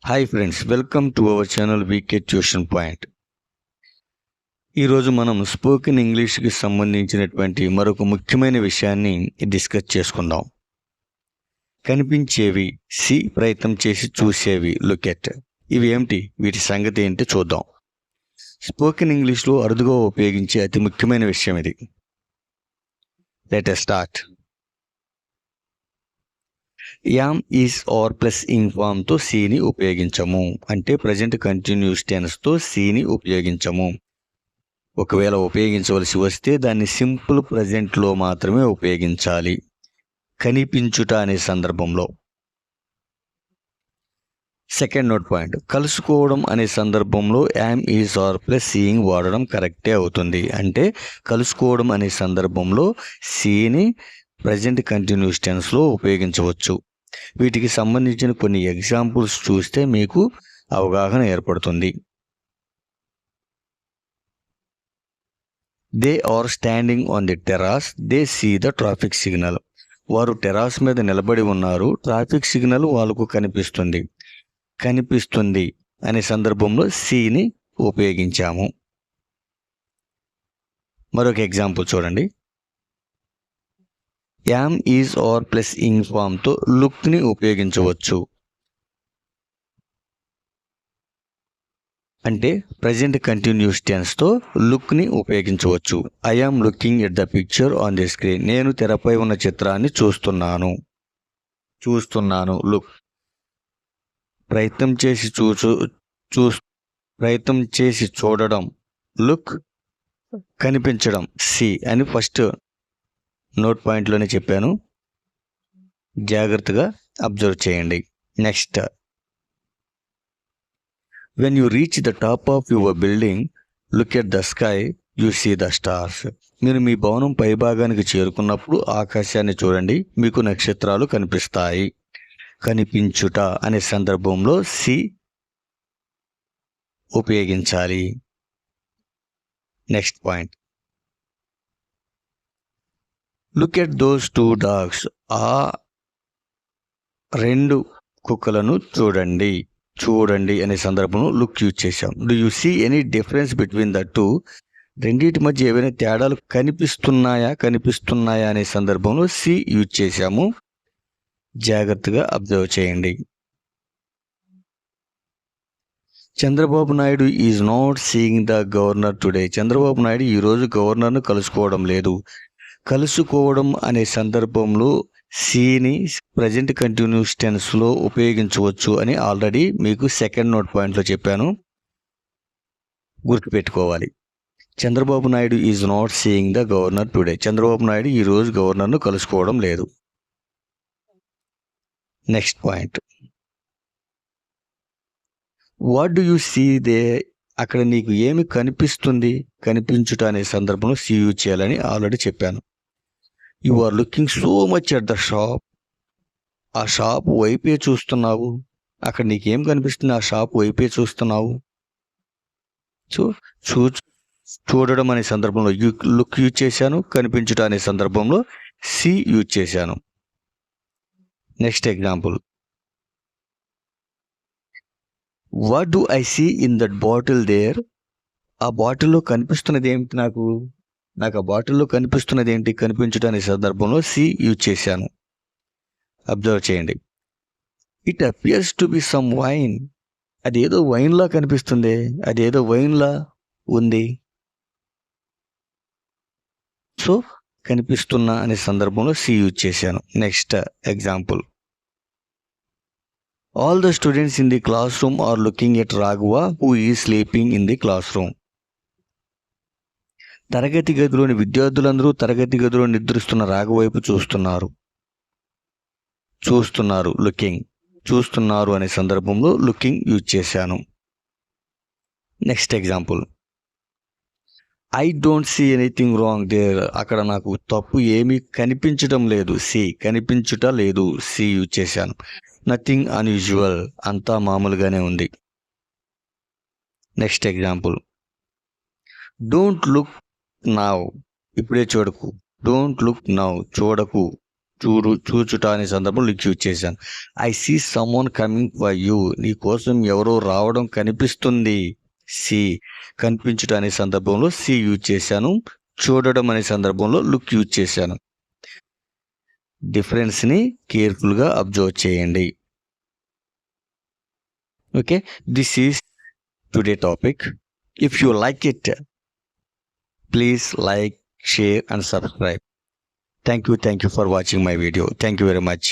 Hi friends welcome to our channel VK tuition point ఈరోజు మనం spoken ఇంగ్లీష్కి సంబంధించినటువంటి మరొక ముఖ్యమైన విషయాన్ని డిస్కస్ చేసుకుందాం. కనిపించేవి సి ప్రయత్నం చేసి చూసేవి లుకెట్ ఇవి ఏమిటి? వీటి సంగతి ఏంటి చూద్దాం. స్పోకెన్ ఇంగ్లీష్లో అరుదుగా ఉపయోగించే అతి ముఖ్యమైన విషయం ఇది. Let start am is are plus ఇన్ఫామ్తో సీని ఉపయోగించము. అంటే ప్రజెంట్ కంటిన్యూస్ టెన్స్తో సీని ఉపయోగించము. ఒకవేళ ఉపయోగించవలసి వస్తే దాన్ని సింపుల్ ప్రజెంట్లో మాత్రమే ఉపయోగించాలి. కనిపించుట అనే సందర్భంలో. Second note point. కలుసుకోవడం అనే సందర్భంలో am is are plus seeing వాడడం కరెక్టే అవుతుంది. అంటే కలుసుకోవడం అనే సందర్భంలో సీని ప్రజెంట్ కంటిన్యూస్ టెన్స్లో ఉపయోగించవచ్చు. వీటికి సంబంధించిన కొన్ని ఎగ్జాంపుల్స్ చూస్తే మీకు అవగాహన ఏర్పడుతుంది. They are standing on the terrace they see the traffic signal వారు టెరాస్ మీద నిలబడి ఉన్నారు. ట్రాఫిక్ సిగ్నల్ వాళ్ళకు కనిపిస్తుంది. కనిపిస్తుంది అనే సందర్భంలో సీని ఉపయోగించాము. మరొక ఎగ్జాంపుల్ చూడండి. Am is are plus ing ఫామ్తో లుక్ని ఉపయోగించవచ్చు. అంటే ప్రజెంట్ కంటిన్యూస్ టెన్స్తో లుక్ని ఉపయోగించవచ్చు. I am looking at the picture on the screen నేను తెరపై ఉన్న చిత్రాన్ని చూస్తున్నాను. చూస్తున్నాను. లుక్ ప్రయత్నం చేసి చూచు చూ ప్రయత్నం చేసి చూడడం. లుక్ కనిపించడం. సి అని ఫస్ట్ నోట్ పాయింట్లోనే చెప్పాను. జాగ్రత్తగా అబ్జర్వ్ చేయండి. Next. When you reach the top of your building look at the sky you see the stars మీరు మీ భవనం పైభాగానికి చేరుకున్నప్పుడు ఆకాశాన్ని చూడండి. మీకు నక్షత్రాలు కనిపిస్తాయి. కనిపించుట అనే సందర్భంలో సి ఉపయోగించాలి. Next point look at those two dogs ఆ రెండు కుక్కలను చూడండి. చూడండి అనే సందర్భంలో లుక్ యూజ్ చేశాం. Do you see any difference between the two రెండింటి మధ్య ఏవైనా తేడాలు కనిపిస్తున్నాయా? కనిపిస్తున్నాయా అనే సందర్భంలో సి యూజ్ చేశాము. జాగ్రత్తగా అబ్జర్వ్ చేయండి. Chandrababu Naidu is not seeing the governor today Chandrababu Naidu ఈరోజు గవర్నర్ను కలుసుకోవడం లేదు. కలుసుకోవడం అనే సందర్భంలో సీని ప్రజెంట్ కంటిన్యూస్ టెన్స్లో ఉపయోగించవచ్చు అని ఆల్రెడీ మీకు సెకండ్ నోట్ పాయింట్లో చెప్పాను. గుర్తుపెట్టుకోవాలి. Chandrababu Naidu is not seeing the governor today. Chandrababu Naidu ఈరోజు గవర్నర్ను కలుసుకోవడం లేదు. Next point. What do you see there అక్కడ నీకు ఏమి కనిపిస్తుంది కనిపించుట అనే సందర్భంలో సీ యూజ్ చేయాలని ఆల్రెడీ చెప్పాను. You are looking so much at the shop ఆ షాప్ వైపే చూస్తున్నావు. అక్కడ నీకేం కనిపిస్తుంది? ఆ షాప్ వైపే చూస్తున్నావు. చూ చూ చూడడం అనే సందర్భంలో యూ లుక్ యూజ్ చేశాను కనిపించుట అనే సందర్భంలో సి యూజ్ చేశాను. Next example what do I see in that bottle there ఆ బాటిల్లో కనిపిస్తున్నది ఏమిటి నాకు? నాకు ఆ బాటిల్లో కనిపిస్తున్నది ఏంటి? కనిపించడానికి సందర్భంలో సి యూజ్ చేశాను. అబ్జర్వ్ చేయండి. It appears to be some wine అదేదో వైన్లా కనిపిస్తుంది. అదేదో వైన్లా ఉంది. సో కనిపిస్తున్న అనే సందర్భంలో సి యూజ్ చేశాను. Next example all the students in the classroom are looking at Raghava who is sleeping in the classroom తరగతి గదిలోని విద్యార్థులందరూ తరగతి గదిలో నిద్రిస్తున్న రాఘవ వైపు చూస్తున్నారు. చూస్తున్నారు లుకింగ్ చూస్తున్నారు అనే సందర్భంలో లుకింగ్ యూజ్ చేశాను. Next example I don't see anything wrong there అక్కడ నాకు తప్పు ఏమీ కనిపించడం లేదు. సి కనిపించుట లేదు. సి యూజ్ చేశాను. నథింగ్ అన్యూజువల్ అంతా మామూలుగానే ఉంది. Next example don't look now ఇప్పుడే చూడకు. డోంట్ లుక్ నవ్ చూడకు. చూడు చూచుట అనే సందర్భం లుక్ యూజ్ చేశాను I see someone coming for you నీ కోసం ఎవరో రావడం కనిపిస్తుంది. సి కనిపించుట అనే సందర్భంలో సి యూజ్ చేశాను. చూడడం అనే సందర్భంలో లుక్ యూజ్ చేశాను. డిఫరెన్స్ని కేర్ఫుల్గా అబ్జర్వ్ చేయండి. Okay this is today topic. If you like it please like share and subscribe. Thank you thank you for watching my video. Thank you very much.